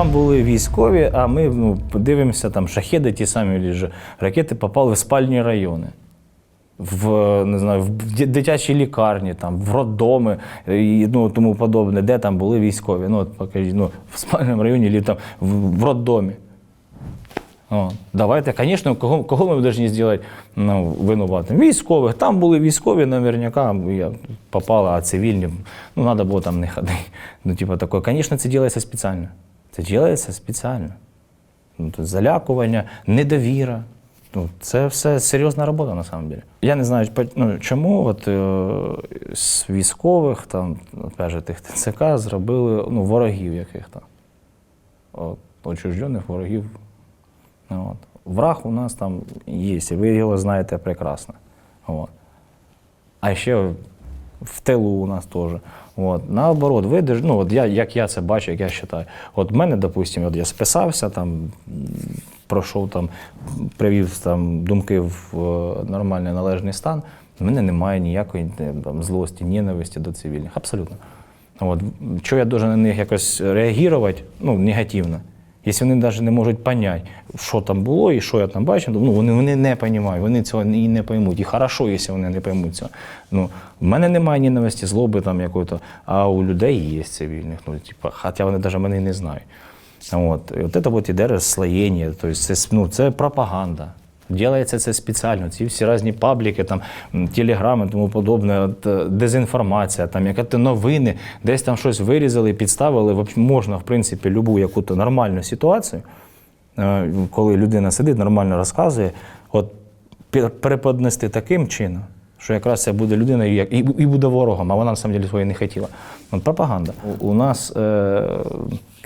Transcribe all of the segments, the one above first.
Там були військові, а ми ну, дивимося, там шахеди, ті самі ж ракети попали в спальні райони. В, не знаю, в ді- дитячі лікарні, там, в роддоми і ну, тому подобне, де там були військові. Ну, от ну, в спальному районі, там в, в роддомі. О, давайте, звісно, кого, кого ми повинні зробити ну, винуватим? Військових. Там були військові, наверняка, я попала, а цивільні, ну, треба було там не ходити. Ну, типу, таке. Звісно, це робиться спеціально. Це робиться спеціально. Ну, залякування, недовіра. Ну, це все серйозна робота, на самом деле. Я не знаю, ну, чому от, е, з військових, там, же, тих ТЦК зробили ну, ворогів яких-то. От, отчуждених ворогів Ну, От. Враг у нас там є, і ви його знаєте прекрасно. От. А ще в тилу у нас теж. От. Наоборот, ви ну, от я, як я це бачу, як я вважаю. От в мене, допустимо, от я списався, там, пройшов там, привів там, думки в е, нормальний належний стан. в мене немає ніякої там, злості, ненависті до цивільних. Абсолютно. От. Що я должен на них якось реагувати ну, негативно. Якщо вони навіть не можуть поняти, що там було і що я там бачив, ну вони, вони не розуміють, вони цього і не поймуть. І хорошо, якщо вони не поймуть цього. Ну, в мене немає ненависті, злоби там якої-то, а у людей є цивільних. Ну, типу, хоча вони навіть мене не знають. От. І от це от іде розслоєння, тобто це, ну, це пропаганда. Ділається це спеціально. Ці всі різні пабліки, там, телеграми, тому подобне, е, дезінформація, там, яка-то новини, десь там щось вирізали, підставили. Можна, в принципі, любу яку-то нормальну ситуацію, е, коли людина сидить, нормально розказує, от пе- переподнести таким чином, що якраз це буде людина і, і, буде ворогом, а вона на самом деле своє не хотіла. От пропаганда. У, нас е,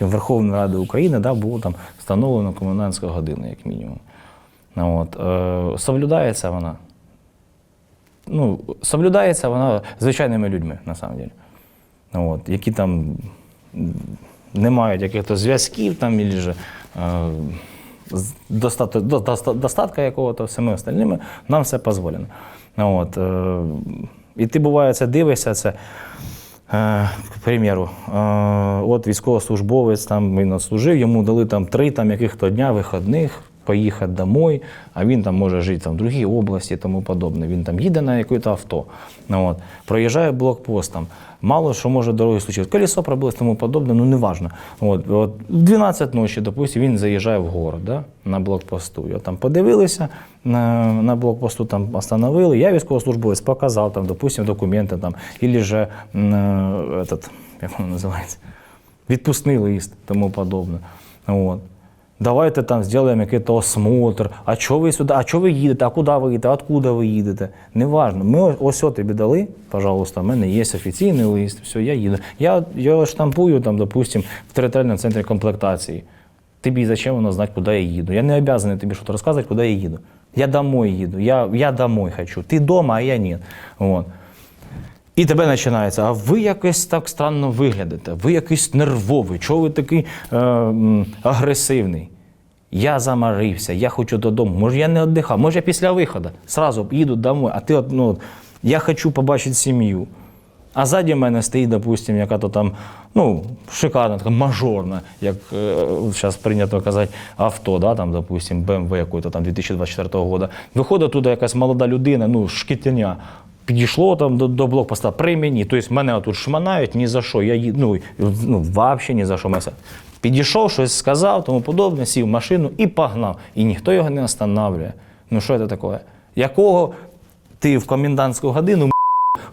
Верховна Рада України да, було там встановлено комендантська година, як мінімум. От, е, соблюдається вона. Ну, соблюдається вона звичайними людьми, на самом деле. От, які там не мають якихось зв'язків там, або ж, е, з- достату, до- достатка якого-то всіми остальними, нам все дозволено. От, е, і ти буває це дивишся, це. К примеру, от військовослужбовець там він служив, йому дали там три там яких-то дня вихідних, поїхати домой, а він там може жити там, в другій області і тому подобне. Він там їде на якесь авто. Ну, от, проїжджає блокпост. Мало що може дороги случилось. Колесо пробилось тому подобне, ну неважно. От, от, 12 ночі, допустим, він заїжджає в город да, на блокпосту. Його там подивилися на, на блокпосту, там остановили. Я військовослужбовець показав, там, допустим, документи там, или же е, як воно називається, відпускний лист, тому подобне. От. Давайте там зробимо якийсь осмотр. А чого ви сюди? А чого ви їдете? А куди ви їдете? Откуда ви їдете? Неважно. Ми ось- от тобі дали, пожалуйста, в мене є офіційний лист, все, я їду. Я його штампую, там, допустим, в територіальному центрі комплектації. Тобі зачем воно знати, куди я їду? Я не обязаний тобі щось розказувати, куди я їду. Я домой їду, я, я домой хочу. Ти вдома, а я ні. От. І тебе починається, а ви якось так странно виглядите, ви якийсь нервовий, чого ви такий е, агресивний? Я замарився, я хочу додому. Може, я не віддихав, може, я після виходу сразу їду домой, а ти ну, я хочу побачити сім'ю. А ззаді мене стоїть, допустим, яка-то там, ну, шикарна, така мажорна, як зараз прийнято казати, авто, да, там, допустим, BMW якої-то там 2024 року. Виходить туди якась молода людина, ну, шкітяня. Підійшло там до, до блокпоста при мені. Тобто мене тут шманають ні за що. Я ну, ну взагалі ні за що. Мене Підійшов, щось сказав, тому подобне, сів в машину і погнав. І ніхто його не останавливає. Ну що це таке? Якого ти в комендантську годину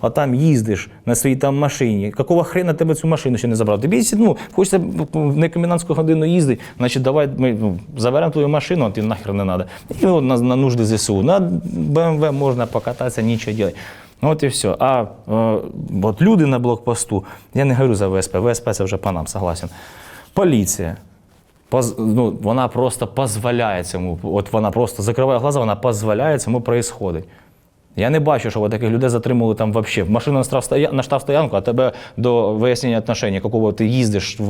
а там їздиш на своїй там машині. Какого хрена тебе цю машину ще не забрав? Тобі ну, хочеться в некомендантську годину їздити, значить давай ми ну, заберемо твою машину, а ти нахер не треба. І от на, на нужди ЗСУ. На БМВ можна покататися, нічого робити. Ну от і все. А е, от люди на блокпосту, я не говорю за ВСП, ВСП це вже по нам, согласен. Поліція. Поз, ну, вона просто дозволяє цьому. От вона просто закриває глаза, вона дозволяє цьому происходить. Я не бачу, що таких людей затримали там взагалі. Машина на штрафстоя- на штрафстоянку, а тебе до вияснення отношень, якого ти їздиш в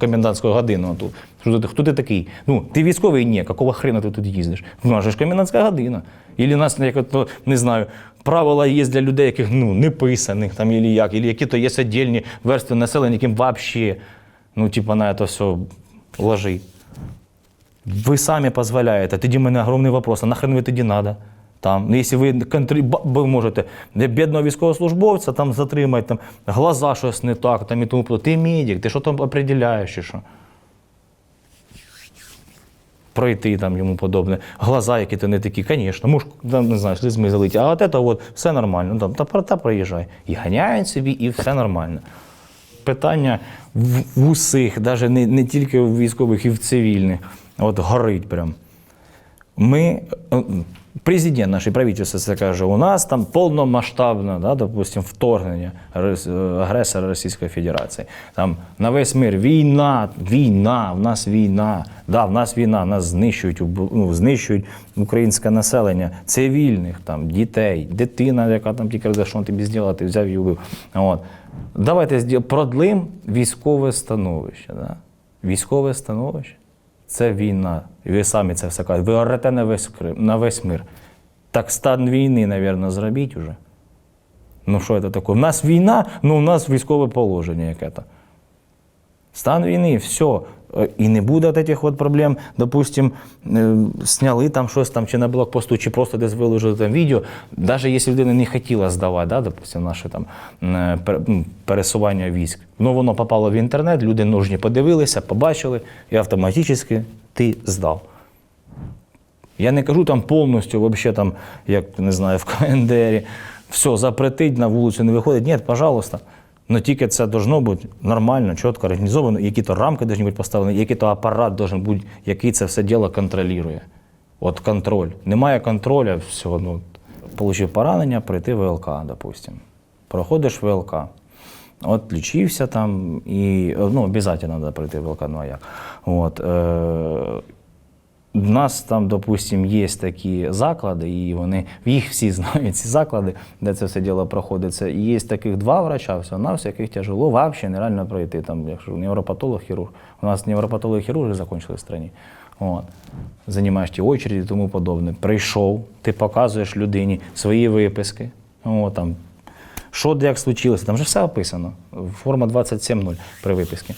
комендантську годину. Тут. Хто, ти, хто ти такий? Ну, ти військовий? Ні, какого хрена ти тут їздиш? Ну, а ж комендантська година. Ілі нас, як, от, не знаю, правила є для людей, яких ну, не писаних, там, ілі як, ілі які-то є віддільні верстви населення, яким взагалі, ну, типа, на це все ложи. Ви самі дозволяєте. Тоді в мене огромний вопрос, а нахрен ви тоді треба? Там, якщо ви, контроль... ви можете бідного військовослужбовця там затримати, там, глаза щось не так, там, і тому. Ти медик, ти що там определяєш чи що? Пройти там йому подобне. Глаза, які то не такі, звісно, муж, не знаю, слізьми залиті, а от це от, все нормально. Ну, там, та, та, та проїжджай. І ганяють собі, і все нормально. Питання в, в усіх, навіть не, не тільки в військових, і в цивільних. От горить прям. Ми, е, президент наше правительство це каже, у нас там повномасштабне, да, допустим, вторгнення е, агресора Російської Федерації. Там на весь мир війна, війна, в нас війна. Да, в нас війна, нас знищують, ну, знищують українське населення, цивільних, там, дітей, дитина, яка там тільки за що тобі зробила, ти взяв і убив. От. Давайте продлим військове становище. Да? Військове становище. Це війна. І ви самі це все кажете. Ви орете на весь Крим, на весь мир. Так стан війни, мабуть, зробіть уже. Ну що це таке? У нас війна, ну у нас військове положення яке-то. Стан війни, все. І не буде от этих от проблем. Допустим, е, сняли там щось там, чи на блокпосту, чи просто десь виложили там відео. Навіть якщо людина не хотіла здавати, да, допустим, наше там е, пересування військ. Ну воно попало в інтернет, люди нужні подивилися, побачили, і автоматично ти здав. Я не кажу там повністю, вообще там, як не знаю, в КНДРі, все, запретить на вулицю не виходить. Ні, пожалуйста. Но тільки це должно бути нормально, чітко організовано, які то рамки повинні бути поставлені, який то апарат должен бути, який це все діло контролює. От контроль. Немає контролю, все, ну, отримав поранення, пройти ВЛК, допустим. Проходиш ВЛК. От лічився там, і ну, обов'язково треба пройти ВЛК, ну а як. От, е, у нас там, допустим, є такі заклади, і вони їх всі знають, ці заклади, де це все діло проходиться. І є таких два врача, все на яких тяжело взагалі нереально пройти. Там, якщо невропатолог, хірург. У нас невропатологи хірурги закончили в країні. От. Займаєш ті очереді і тому подобне. Прийшов, ти показуєш людині свої виписки. О, там, що як случилося, там же все описано. Форма 27.0 при виписці.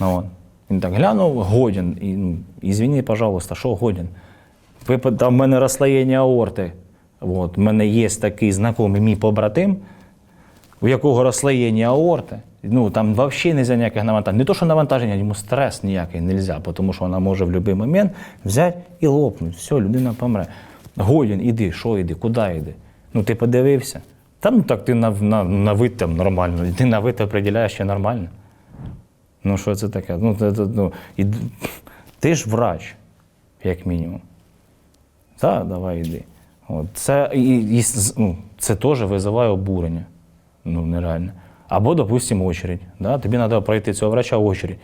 От. Він так глянув, годен. І, ну, Ізвини, пожалуйста, що годен? Там в мене розслоєння аорти. От, в мене є такий знайомий мій побратим, у якого розслоєння аорти. Ну, там взагалі не можна ніяких навантажень. Не то, що навантаження, йому стрес ніякий не можна, тому що вона може в будь-який момент взяти і лопнути. Все, людина помре. Годін, іди, що іди, куди йди? Ну, ти подивився. Та ну так ти на, на, на вид там нормально, ти на вид определяєш ще нормально. Ну, що це таке? Ну, це, ну, і, ти ж врач, як мінімум. Так, давай йди. От. Це, і, і, ну, це теж визиває обурення. Ну, нереально. Або, допустимо, очередь. Да? Тобі треба пройти цього врача очередь.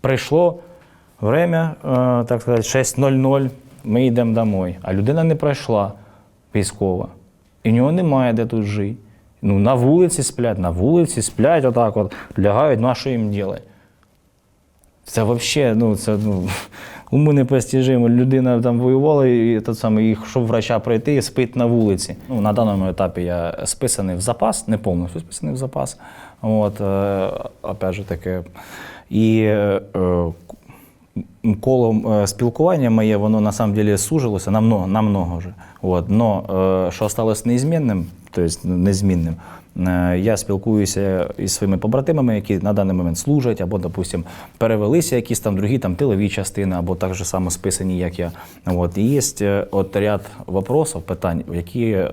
Прийшло время, е, так сказати, 6.00, ми йдемо домой. А людина не пройшла військова. І в нього немає де тут жити. Ну, на вулиці сплять, на вулиці сплять, отак от, лягають, ну а що їм робити? Це взагалі, ну, це ну, уму непостижимо. Людина там воювала, і тот самий, і щоб врача пройти, спить на вулиці. Ну, на даному етапі я списаний в запас, не повністю списаний в запас. От, е, опять же таки. І е, коло е, спілкування моє, воно на самом деле сужилося намного, намного вже. От. Но е, що сталося неізмінним, тобто незмінним, е, я спілкуюся із своїми побратимами, які на даний момент служать, або, допустим, перевелися якісь там другі там, тилові частини, або так же само списані, як я. От. І є е, от ряд вопросів, питань, які е,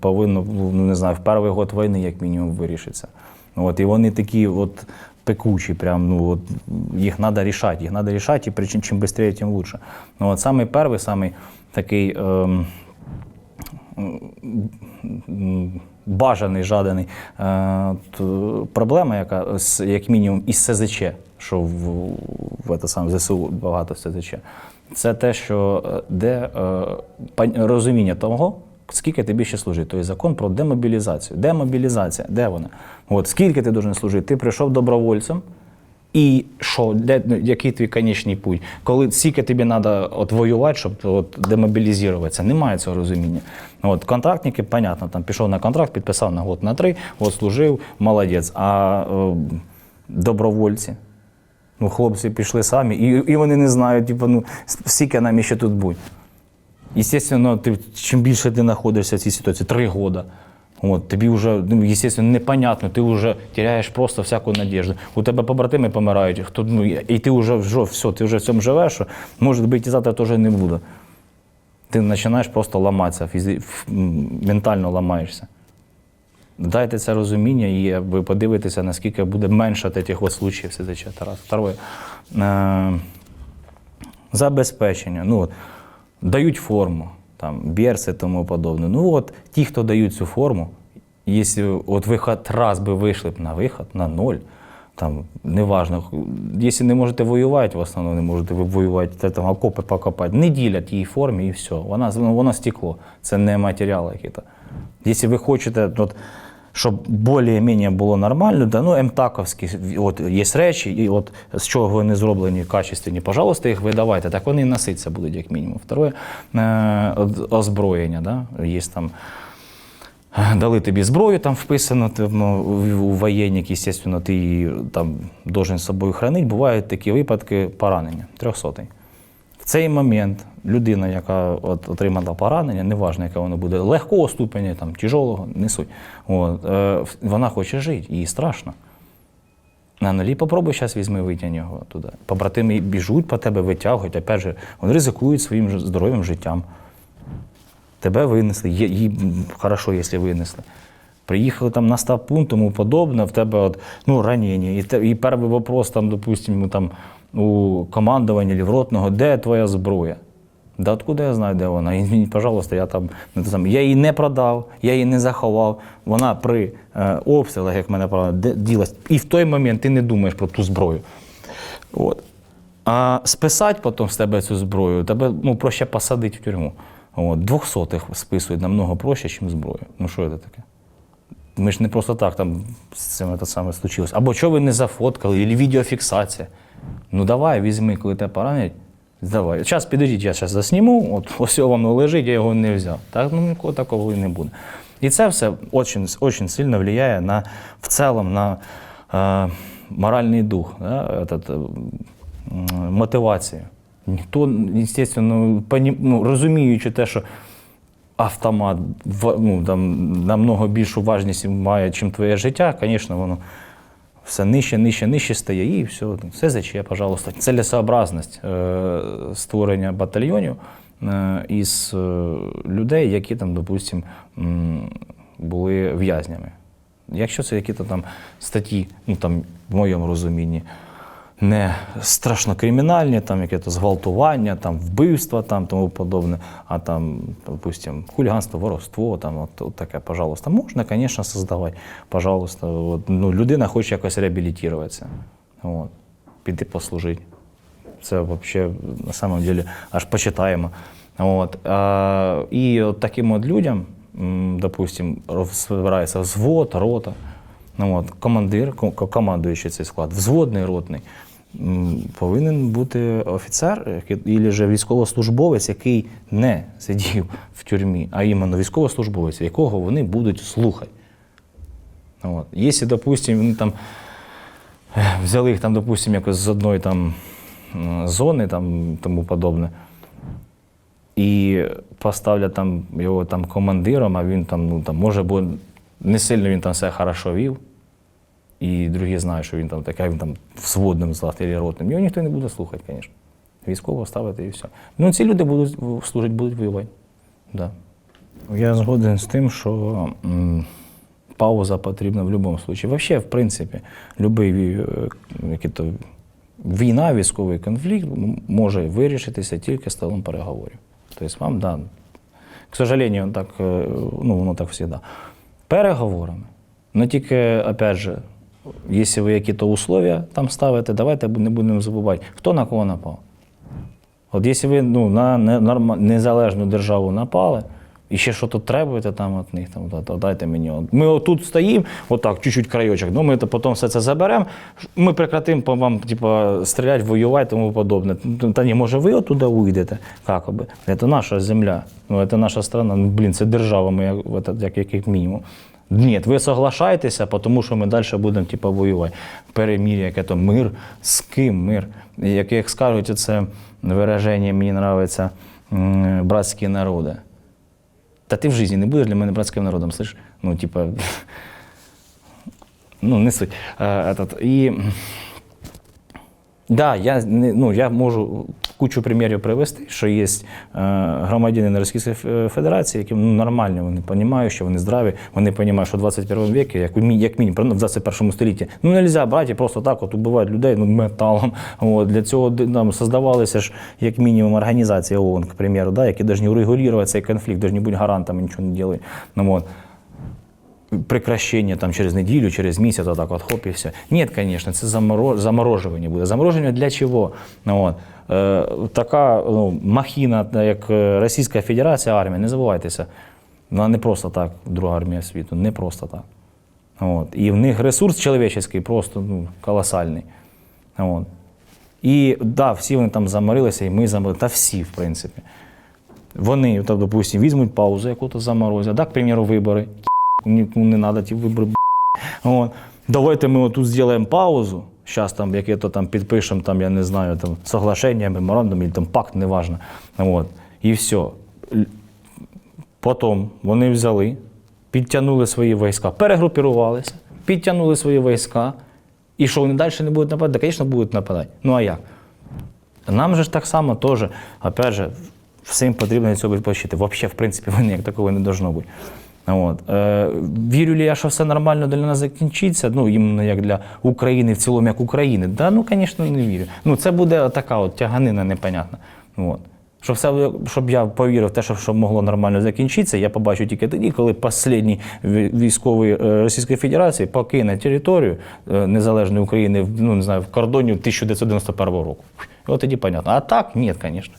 повинно, ну, не знаю, в перший год війни як мінімум вирішитися. От, і вони такі от пекучі, прям, ну, от, їх треба рішати, їх треба рішати, і причин, чим швидше, тим лучше. Ну, от самий перший, самий такий м, бажаний, жаданий е, проблема, яка як мінімум із СЗЧ, що в, в це саме ЗСУ багато СЗЧ, це те, що е, де е, розуміння того, скільки тобі ще служити. Тобто закон про демобілізацію. Демобілізація, де вона? От скільки ти должен служити? Ти прийшов добровольцем. І що, де, який твій конечний путь? Коли скільки тобі треба воювати, щоб от, демобілізуватися? Немає цього розуміння. От, контрактники, понятно, там пішов на контракт, підписав на год на три, от служив, молодець. А е, добровольці, Ну, хлопці пішли самі, і, і вони не знають, типу, ну, скільки нам ще тут будь. Естественно, ти, чим більше ти знаходишся в цій ситуації, три роки, от, тобі вже, ну, естественно, непонятно, ти вже теряєш просто всяку надіжду. У тебе побратими помирають, хто, ну, і ти вже, вже все, ти вже в цьому живеш, що може бути і завтра теж не буде. Ти починаєш просто ламатися, фізи... ментально ламаєшся. Дайте це розуміння, і ви подивитеся, наскільки буде менше таких от случаїв. Зачем. Тарас. Второе. Е, забезпечення. Ну, от, дають форму, там, Берс і тому подобне. Ну от ті, хто дають цю форму, якщо от ви хоч раз би вийшли б на виход, на ноль, там, неважно, якщо не можете воювати, в основному не можете ви воювати, там окопи покопати, не ділять її формі і все. Вона, ну, воно стекло, це не матеріали якісь. Якщо ви хочете, от, щоб більш-менш було нормально, да, ну, МТАКовські, от, є речі, і от з чого вони зроблені качественні, пожалуйста, їх видавайте, так вони і носитися будуть як мінімум. Второе, е, озброєння, да, є там дали тобі зброю, там вписано там, у воєнник, естественно, ти її там должен з собою хранити. Бувають такі випадки поранення, трьохсотий. Цей момент людина, яка от, отримала поранення, неважно, яке воно буде, легкого ступеня, там, тяжелого, не суть. От, е, вона хоче жити, їй страшно. На нулі попробуй зараз візьми, витягни його туди. Побратими біжуть по тебе, витягують, опять же, вони ризикують своїм здоров'ям, життям. Тебе винесли, їй хорошо, якщо винесли. Приїхали там на став пункт, тому подобне, в тебе от, ну, ранення. І, і перший вопрос, там, допустимо, там, у командування ротного, де твоя зброя? Да откуда я знаю, де вона? Извините, пожалуйста, я там не те саме. Я її не продав, я її не заховав. Вона при е, обстрілах, як мене правило, де- ділась. І в той момент ти не думаєш про ту зброю. От. А списати потім з тебе цю зброю, тебе ну, проще посадити в тюрму. От. Двохсотих списують намного проще, ніж зброю. Ну що це таке? Ми ж не просто так там з цим це саме случилось. Або що ви не зафоткали, або відеофіксація. Ну давай, візьми, коли тебе поранять. Давай. Зараз підождіть, я зараз засніму, от ось воно лежить, я його не взяв. Так, ну нікого такого і не буде. І це все дуже, сильно впливає на, в цілому на е, моральний дух, да, этот, е, мотивацію. Ніхто, звісно, ну, розуміючи те, що автомат ну, там, намного більшу важність має, ніж твоє життя, звісно, воно все нижче, нижче, нижче стає, і все, все заче, пожалуйста. Цілесообразність е, створення батальйонів е, із е, людей, які там, допустимо, були в'язнями. Якщо це якісь там статті, ну там в моєму розумінні, не страшно кримінальні, там якесь зґвалтування, там вбивства, там тому подобне, а там, допустим, хуліганство, воровство, там от, от таке, пожалуйста, можна, звісно, создавати. Пожалуйста, от, ну, людина хоче якось реабілітуватися, от, піти послужити. Це взагалі на самом деле аж почитаємо. От, а, і от таким от людям, допустим, збирається взвод, рота, ну, от, командир, ко- ко- командуючий цей склад, взводний ротний, повинен бути офіцер або військовослужбовець, який не сидів в тюрмі, а іменно військовослужбовець, якого вони будуть слухати. От. Якщо, допустим, вони там взяли їх там, допустим, якось з одної там зони, там тому подобне, і поставлять там його там командиром, а він там, ну там може, бо не сильно він там все хорошо вів. І другі знають, що він там таке, він там взводним злат і ротним. Його ніхто не буде слухати, звісно. Військово ставити і все. Ну, ці люди будуть служити, будуть воювати. Да. Я згоден з тим, що м, пауза потрібна в будь-якому випадку. Взагалі, в принципі, будь-який війна, військовий конфлікт може вирішитися тільки столом переговорів. Тобто вам, да, к сожалению, так, е, ну, воно так завжди. Переговорами. Ну тільки, опять же, якщо ви якісь условия там ставите, давайте не будемо забувати, хто на кого напав. От якщо ви ну, на незалежну державу напали, і ще що тут требуєте там від них, там, то, дайте мені. Ми отут стоїмо, отак, чуть-чуть крайочок, ну ми потім все це заберемо, ми прекратимо вам типу, стріляти, воювати тому подобне. Та ні, може ви оттуда уйдете, як. Це наша земля, ну, це наша страна, ну, блін, це держава моя, як, як мінімум. Ні, ви соглашаєтеся, тому що ми далі будемо типу, воювати. Перемір'я, яке то мир, з ким мир. Як, як скажуть, це вираження, мені подобається братські народи. Та ти в житті не будеш для мене братським народом, слиш? Ну, типа, ну, не суть. Е, этот, і, да, я, ну, я можу кучу примірів привести, що є е, громадянини Російської Федерації, які ну, нормальні, вони розуміють, що вони здраві, вони розуміють, що в 21 віці, як, як мінімум, в 21 столітті, ну не можна брати просто так от убивати людей ну, металом. От, для цього нам создавалися ж як мінімум організації ООН, к примеру, да, які повинні регулювати цей конфлікт, повинні бути гарантами, нічого не роблять. Ну, от прекращение там через неделю, через месяц, вот так вот хоп и все. Нет, конечно, це заморожування буде. Замороження для чого? Ну, от. Е, така ну, махіна, як е, Російська Федерація, армія, не забувайтеся. Вона не просто так, друга армія світу, не просто так. От. І в них ресурс чоловічий просто ну, колосальний. От. І да, всі вони там заморилися, і ми заморилися, та всі, в принципі. Вони, так, допустим, візьмуть паузу, яку-то заморозять, да, к примеру, вибори. Нікому не треба ті вибори. От. Давайте ми тут зробимо паузу. Зараз там яке-то там підпишемо, там, я не знаю, там соглашення, меморандум, і там пакт, неважно. От. І все. Потім вони взяли, підтягнули свої війська, перегрупірувалися, підтягнули свої війська. І що вони далі не будуть нападати? Да, звісно, будуть нападати. Ну а як? Нам же ж так само теж, опять же, всім потрібно цього відпочити. Взагалі, в принципі, вони як такого не должно бути. От. Е, вірю ли я, що все нормально для нас закінчиться, ну, іменно як для України, в цілому, як України. Да, ну, звісно, не вірю. Ну, це буде така от тяганина непонятна. От. Щоб, все, щоб я повірив в те, що, що могло нормально закінчитися, я побачу тільки тоді, коли останній військовий е, Російської Федерації покине територію е, незалежної України ну, не знаю, в кордоні 1991 року. От тоді понятно. А так, ні, звісно.